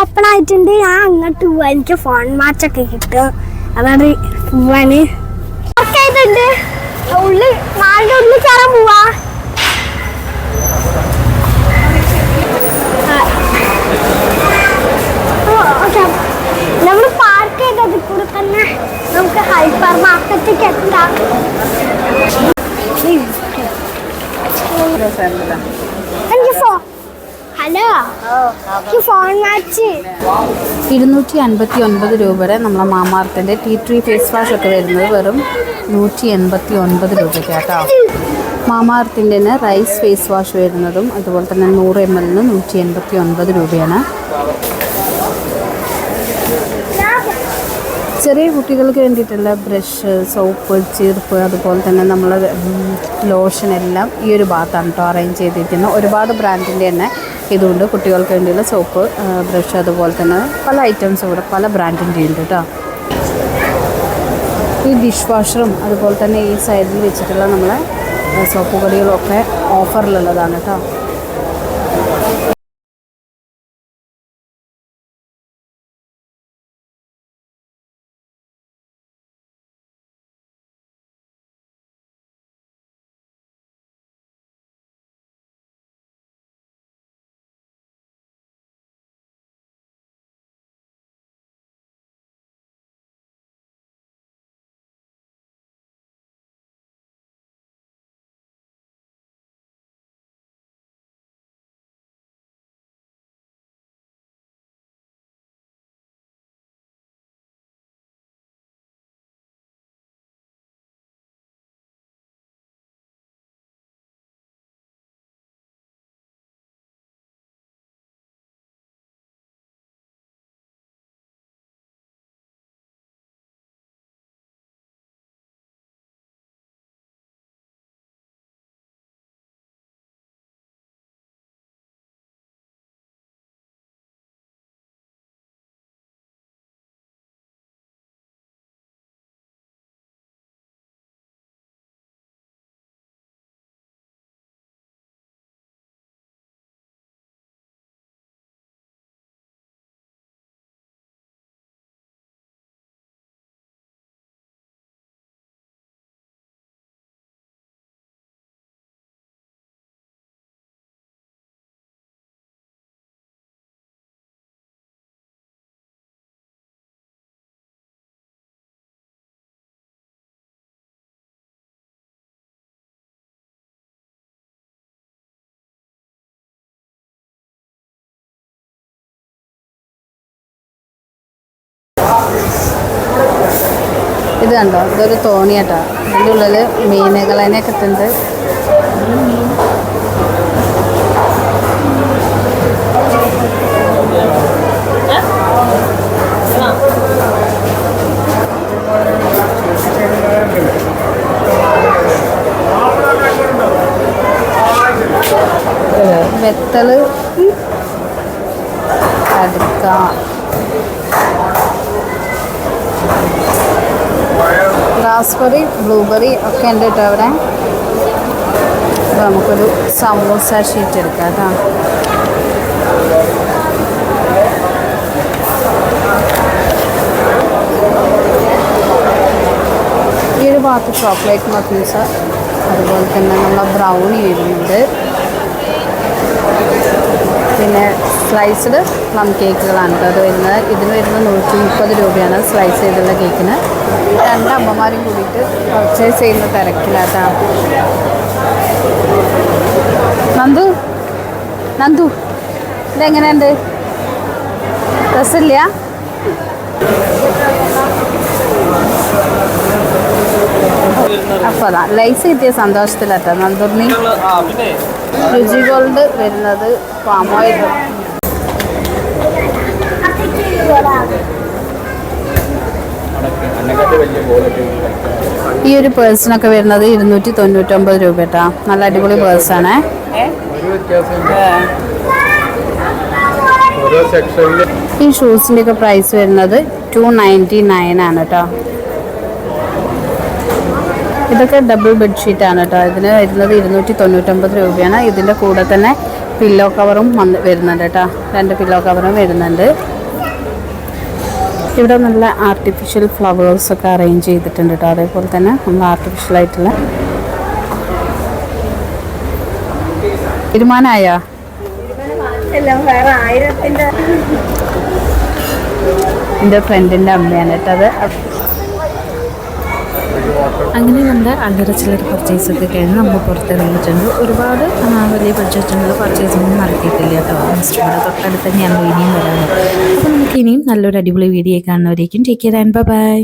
Open ആയിട്ടുണ്ട്. ഞാൻ അങ്ങോട്ട് പോവാ. എനിക്ക് ഫോൺ മാച്ചൊക്കെ കിട്ടും. അതാണ് പോവാന് ഇതുണ്ട് ഉള്ളിൽ നാളിന്റെ ഉള്ളിൽ കയറാൻ പോവാ. നമ്മൾ പാർക്ക് ചെയ്തത് കൂടെ തന്നെ. നമുക്ക് ഹൈപ്പർ മാർക്കറ്റിലേക്ക് എത്താം എനിക്ക് ഫോ ഹലോ എനിക്ക് ഫോൺ മാച്ച് ഇരുന്നൂറ്റി അൻപത്തി ഒൻപത് രൂപയുടെ നമ്മളെ മാമാർത്തിന്റെ ടീ ട്രീ ഫേസ് വാഷ് ഒക്കെ വരുന്നത് വെറും നൂറ്റി എൺപത്തി ഒൻപത് രൂപയ്ക്കാട്ടോ മാമാർത്തിന്റെ റൈസ് ഫേസ് വാഷ് വരുന്നതും അതുപോലെ തന്നെ നൂറ് എം എല്ലിന് നൂറ്റി എൺപത്തി ഒൻപത് രൂപയാണ്. ചെറിയ കുട്ടികൾക്ക് വേണ്ടിയിട്ടുള്ള ബ്രഷ് സോപ്പ് ചീർപ്പ് അതുപോലെ തന്നെ നമ്മൾ ലോഷൻ എല്ലാം ഈ ഒരു ഭാഗത്താണ് കേട്ടോ അറേഞ്ച് ചെയ്തിരിക്കുന്നത്. ഒരുപാട് ബ്രാൻഡിന്റെ തന്നെ ഇതുകൊണ്ട് കുട്ടികൾക്ക് വേണ്ടിയുള്ള സോപ്പ് ബ്രഷ് അതുപോലെ തന്നെ പല ഐറ്റംസും ഇവിടെ പല ബ്രാൻഡിന്റെ ഉണ്ട് കേട്ടോ ഈ ഡിഷ് വാഷറും അതുപോലെ തന്നെ ഈ സൈഡിൽ വെച്ചിട്ടുള്ള നമ്മളെ സോപ്പ് കടികളൊക്കെ ഓഫറിലുള്ളതാണ് കേട്ടോ ഇത് കണ്ടോ? ഇതൊരു തോണിയാട്ടോ. അതിന്റെ ഉള്ളിൽ മീനുകളതിനെ കിട്ടുന്നുണ്ട് വെത്തൽ അടുക്ക. റാസ്ബെറി ബ്ലൂബെറി ഒക്കെ ഉണ്ട് കേട്ടോ അവിടെ. അപ്പോൾ നമുക്കൊരു സമൂസ ഷീറ്റ് എടുക്കാം കേട്ടോ. ഈ ഒരു ഭാഗത്ത് ചോക്ലേറ്റ് മഫീസ് അതുപോലെ തന്നെ നമ്മളെ ബ്രൗണി വരുന്നുണ്ട്. പിന്നെ സ്ലൈസ്ഡ് പ്ലം കേക്കുകളാണ് കേട്ടോ. അത് വരുന്നത്. ഇതിന് വരുന്നത് നൂറ്റി മുപ്പത് രൂപയാണ് സ്ലൈസ് ചെയ്തുള്ള കേക്കിന് രണ്ട് അമ്മമാരും കൂടിയിട്ട് പർച്ചേസ് ചെയ്യുന്ന തിരക്കിലാട്ടാണ് നന്ദു നന്ദു ഇതെങ്ങനെയുണ്ട്? രസമില്ല? അപ്പോൾ ലൈസ് കിട്ടിയ സന്തോഷത്തിലാട്ടോ നന്ദുർണി രുചി ഗോൾഡ് വരുന്നത് പാമോയിൽ ഈ ഒരു പേഴ്സിനൊക്കെ വരുന്നത് ഇരുന്നൂറ്റി തൊണ്ണൂറ്റൊമ്പത് രൂപ കേട്ടോ നല്ല അടിപൊളി പേഴ്സാണേ ഈ ഷൂസിന്റെ ഒക്കെ പ്രൈസ് വരുന്നത് ടു നയന്റി നയൻ ആണ് കേട്ടോ ഇതൊക്കെ ഡബിൾ ബെഡ്ഷീറ്റ് ആണ് കേട്ടോ ഇതിന് വരുന്നത് ഇരുന്നൂറ്റി തൊണ്ണൂറ്റൊമ്പത് രൂപയാണ്. ഇതിന്റെ കൂടെ തന്നെ പില്ലോ കവറും വന്ന് വരുന്നുണ്ട് കേട്ടോ രണ്ട് പില്ലോ കവറും വരുന്നുണ്ട്. ഇവിടെ നല്ല ആർട്ടിഫിഷ്യൽ ഫ്ലവേഴ്സ് ഒക്കെ അറേഞ്ച് ചെയ്തിട്ടുണ്ട് കേട്ടോ അതേപോലെ തന്നെ നമ്മൾ ആർട്ടിഫിഷ്യൽ ആയിട്ടുള്ള. തീരുമാനമായോ? എന്റെ ഫ്രണ്ടിന്റെ അമ്മയാണ് കേട്ടോ അത്. അങ്ങനെ നമ്മുടെ അല്ലറ ചില്ലറ പർച്ചേസ് ഒക്കെ കഴിഞ്ഞ് നമ്മൾ പുറത്തിറങ്ങിയിട്ടുണ്ട് ഒരുപാട് വലിയ ബഡ്ജറ്റുള്ള പർച്ചേസ് ഒന്നും നടത്തിയിട്ടില്ല കേട്ടോ. മിസ്റ്ററുടെ തൊട്ടടുത്ത് തന്നെയാണ് ഇനിയും വരാറ്. അപ്പോൾ നമുക്ക് ഇനിയും നല്ലൊരു അടിപൊളി വീഡിയോ കാണുന്നവരേക്കും ടേക്ക് കെയർ ആൻഡ് ബൈ